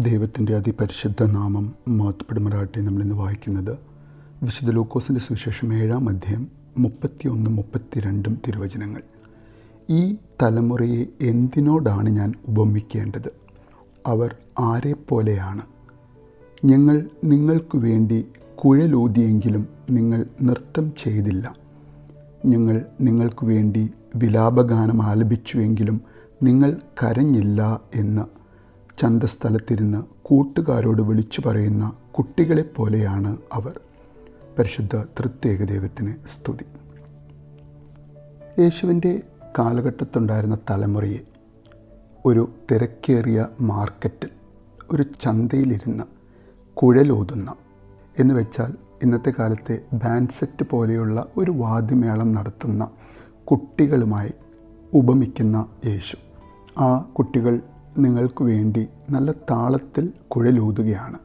ദൈവത്തിന്റെ അതിപരിശുദ്ധ നാമം മാത്തപ്പെടുമരാട്ടെ നമ്മളിന്ന് വായിക്കുന്നത് വിശുദ്ധ ലൂക്കോസിന്റെ സുവിശേഷം ഏഴാം അധ്യായം മുപ്പത്തിയൊന്നും മുപ്പത്തിരണ്ടും തിരുവചനങ്ങൾ. ഈ തലമുറയെ എന്തിനോടാണ് ഞാൻ ഉപമിക്കേണ്ടത്? അവർ ആരെപ്പോലെയാണ്? ഞങ്ങൾ നിങ്ങൾക്ക് വേണ്ടി കുഴലൂതിയെങ്കിലും നിങ്ങൾ നൃത്തം ചെയ്തില്ല. ഞങ്ങൾ നിങ്ങൾക്ക് വേണ്ടി വിലാപഗാനം ആലപിച്ചുവെങ്കിലും നിങ്ങൾ കരഞ്ഞില്ല എന്ന് ചന്തസ്ഥലത്തിരുന്ന് കൂട്ടുകാരോട് വിളിച്ചു പറയുന്ന കുട്ടികളെപ്പോലെയാണ് അവർ. പരിശുദ്ധ തൃത്യേക ദൈവത്തിന് സ്തുതി. യേശുവിന്റെ കാലഘട്ടത്തുണ്ടായിരുന്ന തലമുറയെ ഒരു തിരക്കേറിയ മാർക്കറ്റിൽ ഒരു ചന്തയിലിരുന്ന് കുഴലൂതുന്ന എന്ന് വെച്ചാൽ ഇന്നത്തെ കാലത്തെ ബാൻസെറ്റ് പോലെയുള്ള ഒരു വാദ്യമേളം നടത്തുന്ന കുട്ടികളുമായി ഉപമിക്കുന്ന യേശു. ആ കുട്ടികൾ നിങ്ങൾക്ക് വേണ്ടി നല്ല താളത്തിൽ കുഴലൂതുകയാണ്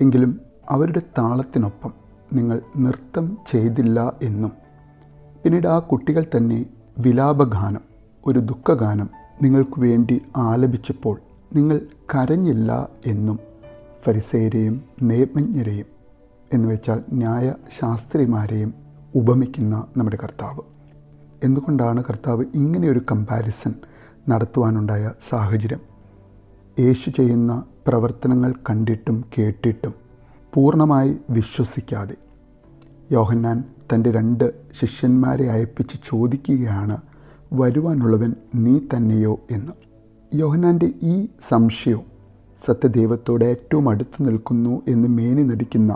എങ്കിലും അവരുടെ താളത്തിനൊപ്പം നിങ്ങൾ നൃത്തം ചെയ്തില്ല എന്നും. പിന്നീട് ആ കുട്ടികൾ തന്നെ വിലാപഗാനം ഒരു ദുഃഖഗാനം നിങ്ങൾക്ക് വേണ്ടി ആലപിച്ചപ്പോൾ നിങ്ങൾ കരഞ്ഞില്ല എന്നും ഫരിസേരെയും നിയമജ്ഞരെയും എന്ന് വെച്ചാൽ ന്യായശാസ്ത്രിമാരെയും ഉപമിക്കുന്ന നമ്മുടെ കർത്താവ്. എന്തുകൊണ്ടാണ് കർത്താവ് ഇങ്ങനെയൊരു കമ്പാരിസൺ നടത്തുവാനുണ്ടായ സാഹചര്യം? യേശു ചെയ്യുന്ന പ്രവർത്തനങ്ങൾ കണ്ടിട്ടും കേട്ടിട്ടും പൂർണമായി വിശ്വസിക്കാതെ യോഹന്നാൻ തന്റെ രണ്ട് ശിഷ്യന്മാരെ അയപ്പിച്ച് ചോദിക്കുകയാണ് വരുവാനുള്ളവൻ നീ തന്നെയോ എന്ന്? യോഹന്നാന്റെ ഈ സംശയവും സത്യദൈവത്തോട് ഏറ്റവും അടുത്ത് നിൽക്കുന്നു എന്ന് മേനി നടിക്കുന്ന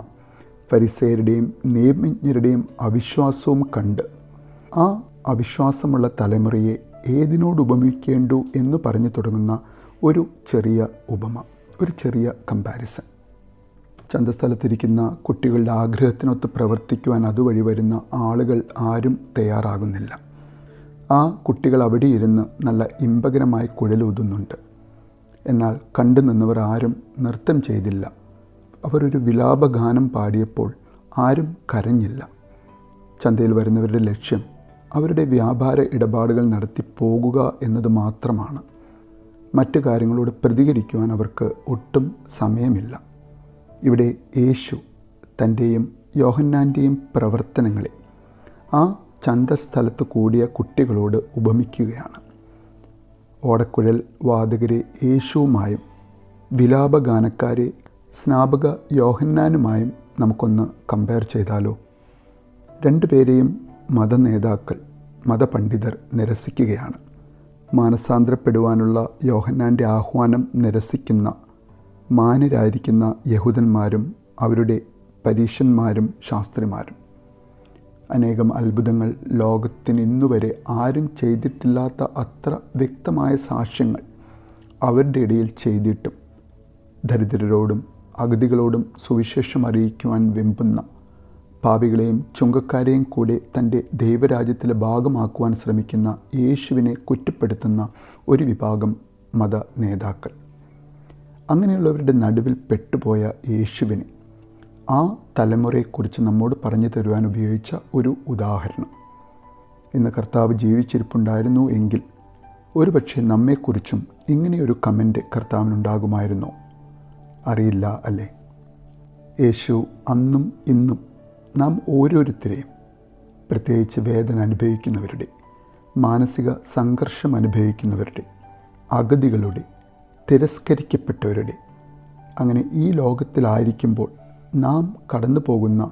ഫരിസേരുടെയും നിയമജ്ഞരുടെയും അവിശ്വാസവും കണ്ട് ആ അവിശ്വാസമുള്ള തലമുറയെ ഏതിനോട് ഉപമിക്കേണ്ടു എന്ന് പറഞ്ഞു തുടങ്ങുന്ന ഒരു ചെറിയ ഉപമ ഒരു ചെറിയ കമ്പാരിസൺ ചന്തസ്ഥലത്തിരിക്കുന്ന കുട്ടികളുടെ ആഗ്രഹത്തിനൊത്ത് പ്രവർത്തിക്കുവാൻ അതുവഴി വരുന്ന ആളുകൾ ആരും തയ്യാറാകുന്നില്ല. ആ കുട്ടികൾ അവിടെ ഇരുന്ന് നല്ല ഇമ്പകരമായി കുഴലൂതുന്നുണ്ട് എന്നാൽ കണ്ടു നിന്നവർ ആരും നൃത്തം ചെയ്തില്ല. അവരൊരു വിലാപഗാനം പാടിയപ്പോൾ ആരും കരഞ്ഞില്ല. ചന്തയിൽ വരുന്നവരുടെ ലക്ഷ്യം അവരുടെ വ്യാപാര ഇടപാടുകൾ നടത്തി പോകുക എന്നത് മാത്രമാണ്. മറ്റു കാര്യങ്ങളോട് പ്രതികരിക്കുവാൻ അവർക്ക് ഒട്ടും സമയമില്ല. ഇവിടെ യേശു തന്റെയും യോഹന്നാന്റെയും പ്രവർത്തനങ്ങളെ ആ ചന്തസ്ഥലത്ത് കൂടിയ കുട്ടികളോട് ഉപമിക്കുകയാണ്. ഓടക്കുഴൽ വാതകരെ യേശുവുമായും വിലാപഗാനക്കാരെ സ്നാപക യോഹന്നാനുമായും നമുക്കൊന്ന് കമ്പയർ ചെയ്താലോ? രണ്ടുപേരെയും മതനേതാക്കൾ മതപണ്ഡിതർ നിരസിക്കുകയാണ്. മാനസാന്തരപ്പെടുവാനുള്ള യോഹന്നാന്റെ ആഹ്വാനം നിരസിക്കുന്ന മാനരായിരിക്കുന്ന യഹൂദന്മാരും അവരുടെ പരീശന്മാരും ശാസ്ത്രിമാരും. അനേകം അത്ഭുതങ്ങൾ ലോകത്തിന് ഇന്നുവരെ ആരും ചെയ്തിട്ടില്ലാത്ത അത്ര വ്യക്തമായ സാക്ഷ്യങ്ങൾ അവരുടെ ഇടയിൽ ചെയ്തിട്ടും ദരിദ്രരോടും അഗതികളോടും സുവിശേഷം അറിയിക്കുവാൻ വെമ്പുന്ന പാപികളെയും ചുങ്കക്കാരെയും കൂടെ തന്റെ ദൈവരാജ്യത്തിലെ ഭാഗമാക്കുവാൻ ശ്രമിക്കുന്ന യേശുവിനെ കുറ്റപ്പെടുത്തുന്ന ഒരു വിഭാഗം മത നേതാക്കൾ. അങ്ങനെയുള്ളവരുടെ നടുവിൽ പെട്ടുപോയ യേശുവിനെ ആ തലമുറയെക്കുറിച്ച് നമ്മോട് പറഞ്ഞു തരുവാൻ ഉപയോഗിച്ച ഒരു ഉദാഹരണം. ഇന്ന് കർത്താവ് ജീവിച്ചിരിപ്പുണ്ടായിരുന്നു എങ്കിൽ ഒരുപക്ഷെ നമ്മെക്കുറിച്ചും ഇങ്ങനെയൊരു കമന്റ് കർത്താവിനുണ്ടാകുമായിരുന്നോ? അറിയില്ല അല്ലേ? യേശു അന്നും ഇന്നും നാം ഓരോരുത്തരെയും പ്രത്യേകിച്ച് വേദന അനുഭവിക്കുന്നവരുടെ മാനസിക സംഘർഷം അനുഭവിക്കുന്നവരുടെ അഗതികളുടെ തിരസ്കരിക്കപ്പെട്ടവരുടെ അങ്ങനെ ഈ ലോകത്തിലായിരിക്കുമ്പോൾ നാം കടന്നു പോകുന്ന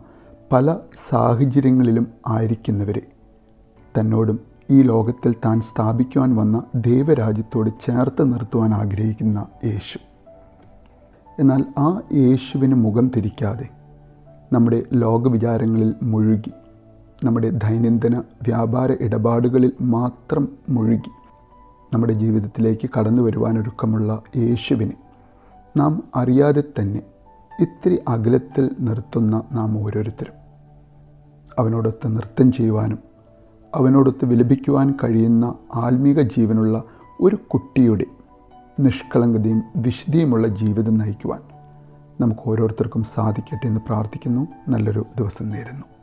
പല സാഹചര്യങ്ങളിലും ആയിരിക്കുന്നവരെ തന്നോടും ഈ ലോകത്തിൽ താൻ സ്ഥാപിക്കുവാൻ വന്ന ദൈവരാജ്യത്തോട് ചേർത്ത് നിർത്തുവാൻ ആഗ്രഹിക്കുന്ന യേശു. എന്നാൽ ആ യേശുവിന് മുഖം തിരിക്കാതെ നമ്മുടെ ലോകവിചാരങ്ങളിൽ മുഴുകി. നമ്മുടെ ദൈനംദിന വ്യാപാര ഇടപാടുകളിൽ മാത്രം മുഴുകി. നമ്മുടെ ജീവിതത്തിലേക്ക് കടന്നു വരുവാനൊരുക്കമുള്ള യേശുവിനെ നാം അറിയാതെ തന്നെ ഇത്തിരി അകലത്തിൽ നിർത്തുന്ന നാം ഓരോരുത്തരും. അവനോടൊത്ത് നൃത്തം ചെയ്യുവാനും അവനോടൊത്ത് വിലപിക്കുവാൻ കഴിയുന്ന ആത്മീക ജീവനുള്ള ഒരു കുട്ടിയുടെ നിഷ്കളങ്കതയും വിശുദ്ധിയുമുള്ള ജീവിതം നയിക്കുവാൻ നമുക്ക് ഓരോരുത്തർക്കും സാധിക്കട്ടെ എന്ന് പ്രാർത്ഥിക്കുന്നു. നല്ലൊരു ദിവസം നേരുന്നു.